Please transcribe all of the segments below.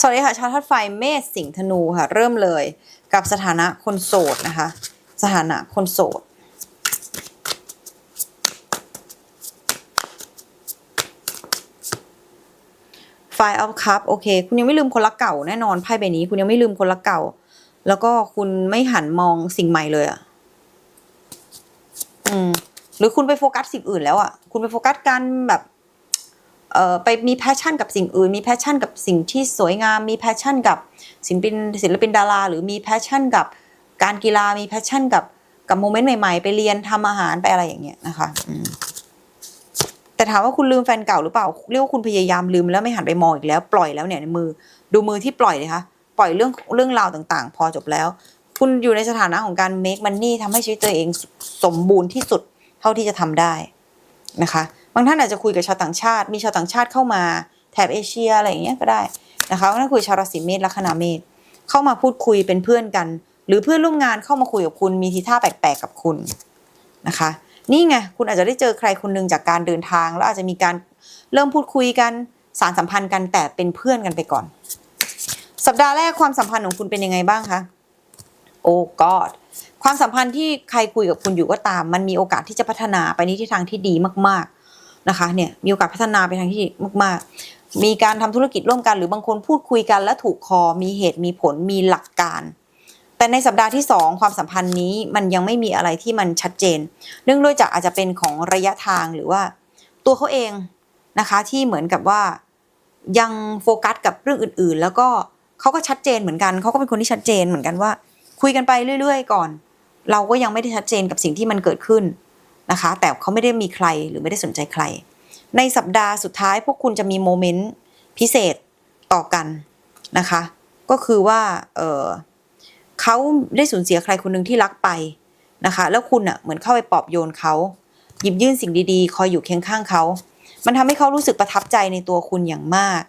สวัสดีค่ะชาวธาตุไฟเมษสิงห์ธนูค่ะ เริ่มเลยกับสถานะคนโสดนะคะ สถานะคนโสดไฟออฟคัพโอเค คุณยังไม่ลืมคนรักเก่าแน่นอนไพ่ใบนี้ คุณยังไม่ลืมคนรักเก่า แล้วก็คุณไม่หันมองสิ่งใหม่เลยอะอืมหรือคุณไปโฟกัสสิ่งอื่นแล้วอะคุณไปโฟกัสการแบบ ไปมีแพชชั่นกับสิ่งอื่น มีแพชชั่นกับสิ่งที่สวยงาม มีแพชชั่นกับศิลปินศิลปินดารา หรือมีแพชชั่นกับการกีฬา มีแพชชั่นกับกับโมเมนต์ใหม่ๆ ไปเรียนทำอาหารไปอะไรอย่างเงี้ยนะคะแต่ถามว่าคุณลืมแฟนเก่าหรือเปล่า เรียกว่าคุณพยายามลืมแล้วไม่หันไปมองอีกแล้ว ปล่อยแล้วเนี่ยในมือ ดูมือที่ปล่อยเลยคะปล่อยเรื่องเรื่องราวต่างๆ พอจบแล้ว คุณอยู่ในสถานะของการ make money ทำให้ชีวิตตัวเองสมบูรณ์ที่สุดเท่าที่จะทำได้นะคะ บางท่านอาจจะคุยกับชาวต่างชาติ มีชาวต่างชาติเข้ามาแถบเอเชียอะไรอย่างเงี้ยก็ได้นะคะนั่นคุยชาวราศีเมษลัคนาเมษเข้ามาพูดคุยเป็นเพื่อนกัน หรือเพื่อนร่วมงานเข้ามาคุยกับคุณมีทีท่าแปลกๆกับคุณนะคะ นี่ไงคุณอาจจะได้เจอใครคนหนึ่งจากการเดินทาง แล้วอาจจะมีการเริ่มพูดคุยกันสารสัมพันธ์กันแต่เป็นเพื่อนกันไปก่อน สัปดาห์แรกความสัมพันธ์ของคุณเป็นยังไงบ้างคะโอ้กอดความสัมพันธ์ที่ใครคุยกับคุณอยู่ก็ตาม มันมีโอกาสที่จะพัฒนาไปในทิศทางที่ดีมากๆ นะคะเนี่ยมีโอกาสพัฒนาไปทางที่ดีมากๆ มีการทำธุรกิจร่วมกันหรือบางคนพูดคุยกันและถูกคอมีเหตุมีผลมีหลักการ แต่ในสัปดาห์ที่ 2 ความสัมพันธ์นี้มันยังไม่มีอะไรที่มันชัดเจน เนื่องด้วยจากอาจจะเป็นของระยะทางหรือว่า ตัวเขาเองนะคะที่เหมือนกับว่ายังโฟกัสกับเรื่องอื่น ๆ แล้วก็เขาก็ชัดเจนเหมือนกันเขาก็เป็นคนที่ชัดเจนเหมือนกันว่า คุยกันไปเรื่อย ๆ ก่อน เราก็ยังไม่ได้ชัดเจนกับสิ่งที่มันเกิดขึ้น นะคะ แต่เขาไม่ได้มีใครหรือไม่ได้สนใจใคร ในสัปดาห์สุดท้ายพวกคุณจะมีโมเมนต์พิเศษต่อกันนะคะ ก็คือว่าเออเขาได้สูญเสียใครคนหนึ่งที่รักไปนะคะ แล้วคุณอะเหมือนเข้าไปปลอบโยนเขาหยิบยื่นสิ่งดีๆ คอยอยู่เคียงข้างเขา มันทำให้เขารู้สึกประทับใจในตัวคุณอย่างมาก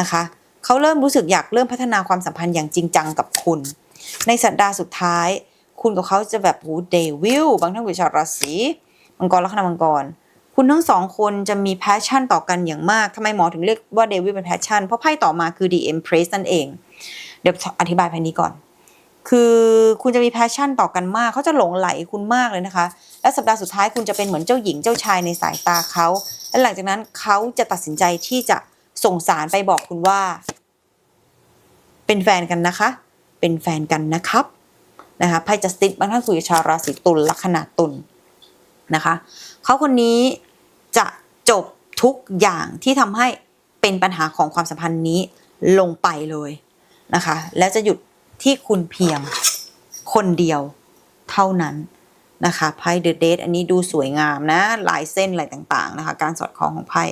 นะคะ เขาเริ่มรู้สึกอยากเริ่มพัฒนาความสัมพันธ์อย่างจริงจังกับคุณ ในสัปดาห์สุดท้าย คุณกับเขาจะแบบหูเดวิลบางท่านเป็นชาวราศี มังกรลัคนามังกร คุณทั้งสองคนจะมีแพชชั่นต่อกันอย่างมากทำไมหมอถึงเรียกว่าเดวิลเป็นแพชชั่น เพราะไพ่ต่อมาคือ The Empress นั่นเอง เดี๋ยวอธิบายภายนี้ก่อน คือคุณจะมีแพชชั่นต่อกันมาก เขาจะหลงไหลคุณมากเลยนะคะ และสัปดาห์สุดท้ายคุณจะเป็นเหมือนเจ้าหญิงเจ้าชายในสายตาเขา และหลังจากนั้นเขาจะตัดสินใจที่จะส่งสารไปบอกคุณว่า เป็นแฟนกันนะคะ เป็นแฟนกันนะครับนะคะไพ่จัสติสบางท่านคุยกับชาวราศีตุลลัคนาตุล นะคะเขาคนนี้จะจบทุกอย่างที่ทำให้เป็นปัญหาของความสัมพันธ์นี้ลงไปเลยนะคะ แล้วจะหยุดที่คุณเพียงคนเดียวเท่านั้นนะคะไพ่เดอะเดทอันนี้ดูสวยงามนะลายเส้นอะไรต่างๆนะคะ การสอดคล้องของไพ่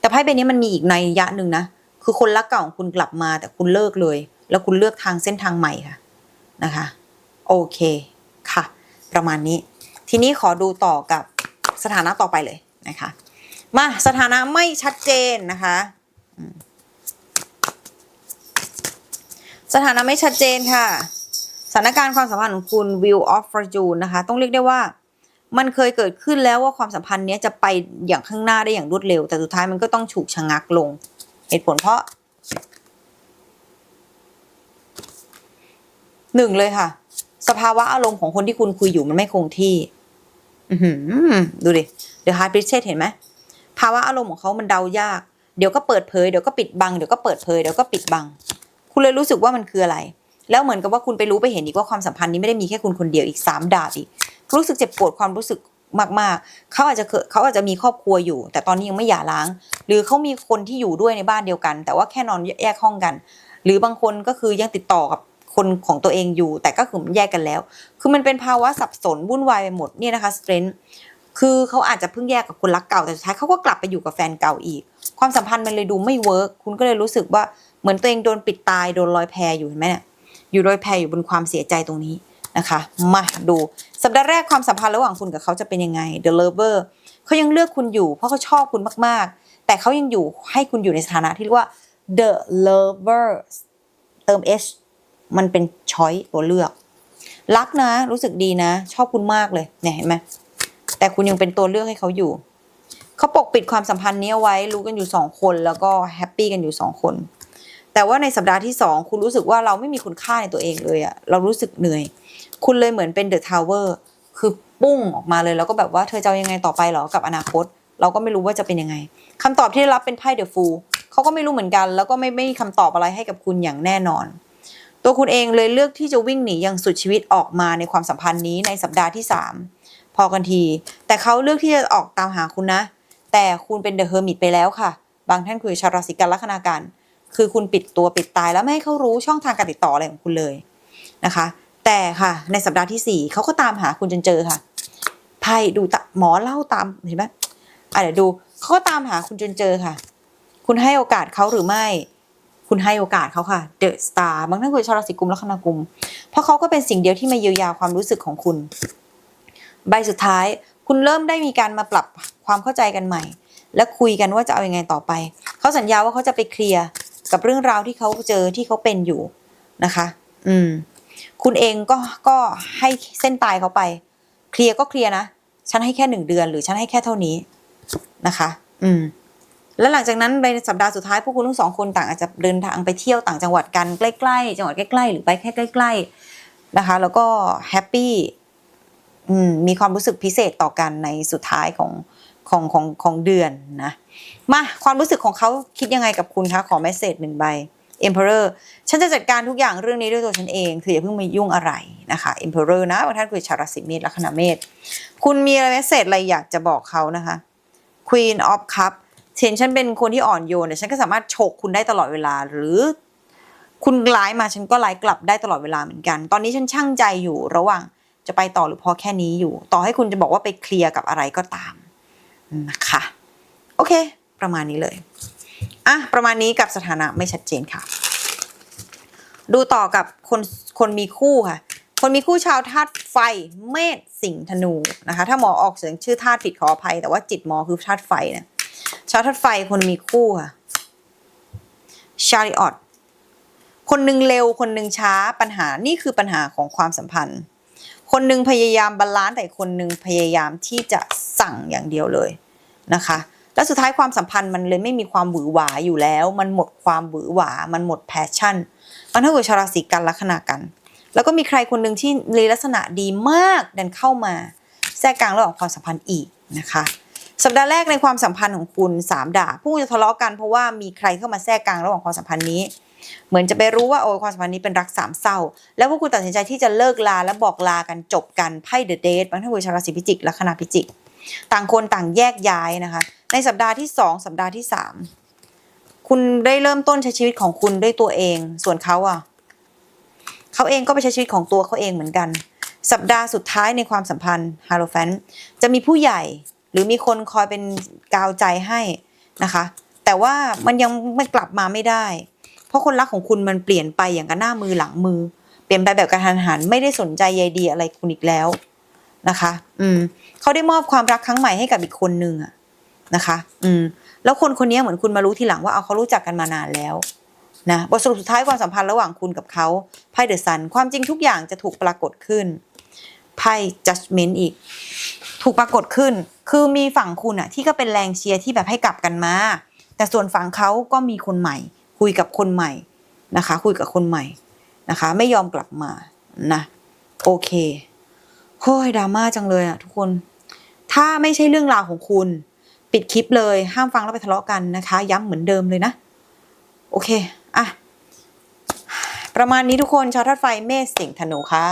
แต่ไพ่ใบนี้มันมีอีกในยยะหนึ่งนะคือคนรักเก่าของคุณกลับมาแต่คุณเลิกเลย แล้วคุณเลือกทางเส้นทางใหม่ค่ะนะคะ โอเคค่ะ ประมาณนี้ ทีนี้ขอดูต่อกับสถานะต่อไปเลยนะคะ มาสถานะไม่ชัดเจนนะคะสถานะไม่ชัดเจนค่ะสถานการณ์ความสัมพันธ์ของคุณ Wheel of Fortune นะคะ ต้องเรียกได้ว่า มันเคยเกิดขึ้นแล้วว่าความสัมพันธ์นี้จะไปอย่างข้างหน้าได้อย่างรวดเร็ว แต่สุดท้ายมันก็ต้องฉุกชะงักลง เหตุผลเพราะหนึ่งเลยค่ะ สภาวะอารมณ์ของคนที่คุณคุยอยู่มันไม่คงที่ ดูดิ The High Priestess เห็นไหมภาวะอารมณ์ของเขามันเดายาก เดี๋ยวก็เปิดเผย เดี๋ยวก็ปิดบัง เดี๋ยวก็เปิดเผย เดี๋ยวก็ปิดบัง คุณเลยรู้สึกว่ามันคืออะไร แล้วเหมือนกับว่าคุณไปรู้ไปเห็นอีกว่าความสัมพันธ์นี้ไม่ได้มีแค่คุณคนเดียวอีกสามดาบอีก รู้สึกเจ็บปวดความรู้สึกมากๆ เขาอาจจะเคยเขาอาจจะมีครอบครัวอยู่ แต่ตอนนี้ยังไม่หย่าร้าง หรือเขามีคนที่อยู่ด้วยในบ้านเดียวกัน แต่ว่าแค่นอนแยกห้องกัน หรือบางคนก็คือยังติดต่อกับ คนของตัวเองอยู่ แต่ก็คือแยกกันแล้ว คือมันเป็นภาวะสับสนวุ่นวายไปหมดเนี่ยนะคะสเตรนคือเขาอาจจะเพิ่งแยกกับคนรักเก่าแต่สุดท้ายเขาก็กลับไปอยู่กับแฟนเก่าอีก ความสัมพันธ์มันเลยดูไม่เวิร์กคุณก็เลยรู้สึกว่าเหมือนตัวเองโดนปิดตายโดนลอยแพอยู่เห็นไหมเนี่ยอยู่ลอยแพอยู่บนความเสียใจตรงนี้นะคะมาดูสัปดาห์แรกความสัมพันธ์ระหว่างคุณกับเขาจะเป็นยังไง The Lover เขายังเลือกคุณอยู่ เพราะเขาชอบคุณมากๆ แต่เขายังอยู่ให้คุณอยู่ในสถานะที่เรียกว่า The lovers เติม h มันเป็นช้อยตัวเลือก รักนะ รู้สึกดีนะ ชอบคุณมากเลยเนี่ยเห็นไหมแต่คุณยังเป็นตัวเลือกให้เขาอยู่ เขาปกปิดความสัมพันธ์นี้เอาไว้รู้กันอยู่สองคนแล้วก็แฮปปี้กันอยู่สองคน แต่ว่าในสัปดาห์ที่สองคุณรู้สึกว่าเราไม่มีคุณค่าในตัวเองเลยอะเรารู้สึกเหนื่อย คุณเลยเหมือนเป็นเดอะทาวเวอร์คือปุ้งออกมาเลยแล้วก็แบบว่าเธอจะยังไงต่อไปหรอกับอนาคต เราก็ไม่รู้ว่าจะเป็นยังไงคำตอบที่ได้รับเป็นไพ่เดอะฟูลเขาก็ไม่รู้เหมือนกัน แล้วก็ไม่ไม่มีคำตอบอะไรให้กับคุณอย่างแน่นอน ตัวคุณเองเลยเลือกที่จะวิ่งหนีอย่างสุดชีวิตออกมาในความสัมพันธ์นี้ในสัปดาห์ที่สามพอกันที แต่เขาเลือกที่จะออกตามหาคุณนะ แต่คุณเป็นเดอะเฮอร์มิตไปแล้วค่ะ บางท่านคือชาวราศีกันลัคนากันคือคุณปิดตัวปิดตายแล้วไม่ให้เขารู้ช่องทางการติดต่ออะไรของคุณเลยนะคะ แต่ค่ะในสัปดาห์ที่สี่เขาก็ตามหาคุณจนเจอค่ะไพ่ดูหมอเล่าตามเห็นไหมอะเดี๋ยวดูเขาก็ตามหาคุณจนเจอค่ะ คุณให้โอกาสเขาหรือไม่ คุณให้โอกาสเขาค่ะเดอะสตาร์บางท่านคือชาวราศีกุมแลัคนากุม เพราะเขาก็เป็นสิ่งเดียวที่มาเยียวยาความรู้สึกของคุณ ใบสุดท้ายคุณเริ่มได้มีการมาปรับความเข้าใจกันใหม่ และคุยกันว่าจะเอาอยัางไงต่อไป เขาสัญญาว่าเขาจะไปเคลียร์กับเรื่องราวที่เขาเจอที่เขาเป็นอยู่นะคะ อืม คุณเองก็ก็ให้เส้นตายเขาไป เคลียร์ก็เคลียร์นะ ฉันให้แค่หนึ่งเดือน หรือฉันให้แค่เท่านี้นะคะ อืม แล้วหลังจากนั้นในสัปดาห์สุดท้ายพวกคุณทั้งสองคนต่างอาจจะเดินทางไปเที่ยวต่างจังหวัดกันใกล้ๆจังหวัดใกล้ๆหรือไปแค่ใกล้ ๆนะคะ แล้วก็แฮปปี้มีความรู้สึกพิเศษต่อกันในสุดท้ายของของของของเดือนนะมาความรู้สึกของเขาคิดยังไงกับคุณคะขอเมสเซจหนึ่งใบ Emperor ฉันจะจัดการทุกอย่างเรื่องนี้ด้วยตัวฉันเองเธออย่าเพิ่งมายุ่งอะไรนะคะ Emperor นะบางท่านคือชาวราศีเมษลัคนาเมษคุณมีอะไรเมสเซจอะไรอยากจะบอกเขานะคะ Queen of Cup เห็นฉันเป็นคนที่อ่อนโยนแต่ยฉันก็สามารถโฉกคุณได้ตลอดเวลา หรือ คุณร้ายมาฉันก็ร้ายกลับได้ตลอดเวลาเหมือนกัน ตอนนี้ฉันช่างใจอยู่ระหว่างจะไปต่อหรือพอแค่นี้อยู่ ต่อให้คุณจะบอกว่าไปเคลียร์กับอะไรก็ตามนะคะโอเค ประมาณนี้เลยอะประมาณนี้กับสถานะไม่ชัดเจนค่ะ ดูต่อกับคนคนมีคู่ค่ะ คนมีคู่ชาวธาตุไฟเมษสิงห์ธนูนะคะ ถ้าหมอออกเสียงชื่อธาตุผิดขออภัย แต่ว่าจิตหมอคือธาตุไฟเนี่ย ชาวธาตุไฟคนมีคู่ค่ะชาริออตคนหนึ่งเร็วคนหนึ่งช้าปัญหานี่คือปัญหาของความสัมพันธ์ คนหนึ่งพยายามบาลานซ์แต่คนหนึ่งพยายามที่จะสั่งอย่างเดียวเลยนะคะ แล้วสุดท้ายความสัมพันธ์มันเลยไม่มีความหวือหวาอยู่แล้ว มันหมดความหวือหวา มันหมดแพชชั่น มันเท่ากับชาวราศีกันลัคนากัน แล้วก็มีใครคนหนึ่งที่ในลักษณะดีมากดันเข้ามาแทรกกลางระหว่างความสัมพันธ์อีกนะคะ สัปดาห์แรกในความสัมพันธ์ของคุณสามดาบผู้จะทะเลาะกันเพราะว่ามีใครเข้ามาแทรกกลางระหว่างความสัมพันธ์นี้ เหมือนจะไปรู้ว่าโอ้ความสัมพันธ์นี้เป็นรักสามเศร้า แล้วพวกคุณตัดสินใจที่จะเลิกลาและบอกลากันจบกันไพ่เดอะเดทบางท่านคือชาวราศีพิจิกลัคนาพิจิก ต่างคนต่างแยกย้ายนะคะ ในสัปดาห์ที่สองสัปดาห์ที่สามคุณได้เริ่มต้นใช้ชีวิตของคุณด้วยตัวเอง ส่วนเขาอะเขาเองก็ไปใช้ชีวิตของตัวเขาเองเหมือนกัน สัปดาห์สุดท้ายในความสัมพันธ์ฮาโลแฟนจะมีผู้ใหญ่ หรือมีคนคอยเป็นกาวใจให้นะคะ แต่ว่ามันยังไม่กลับมาไม่ได้ เพราะคนรักของคุณมันเปลี่ยนไปอย่างกับหน้ามือหลังมือ เปลี่ยนไปแบบกระทันหันไม่ได้สนใจใยดีอะไรคุณอีกแล้วนะคะ อืมเขาได้มอบความรักครั้งใหม่ให้กับอีกคนนึงอะนะคะ อืม แล้วคนคนนี้เหมือนคุณมารู้ทีหลังว่าเอาเขารู้จักกันมานานแล้วนะบทสรุปสุดท้ายความสัมพันธ์ระหว่างคุณกับเขาไพ่เดอะซันความจริงทุกอย่างจะถูกปรากฏขึ้นไพ่ judgment อีก ถูกปรากฏขึ้น คือมีฝั่งคุณอะที่ก็เป็นแรงเชียร์ที่แบบให้กลับกันมา แต่ส่วนฝั่งเขาก็มีคนใหม่ คุยกับคนใหม่นะคะ คุยกับคนใหม่นะคะ ไม่ยอมกลับมานะโอเคโอ้ยดราม่าจังเลยอะทุกคน ถ้าไม่ใช่เรื่องราวของคุณ ปิดคลิปเลยห้ามฟังแล้วไปทะเลาะกันนะคะ ย้ำเหมือนเดิมเลยนะ โอเค อะ ประมาณนี้ทุกคนชาวธาตุไฟเมษสิงห์ธนูค่ะ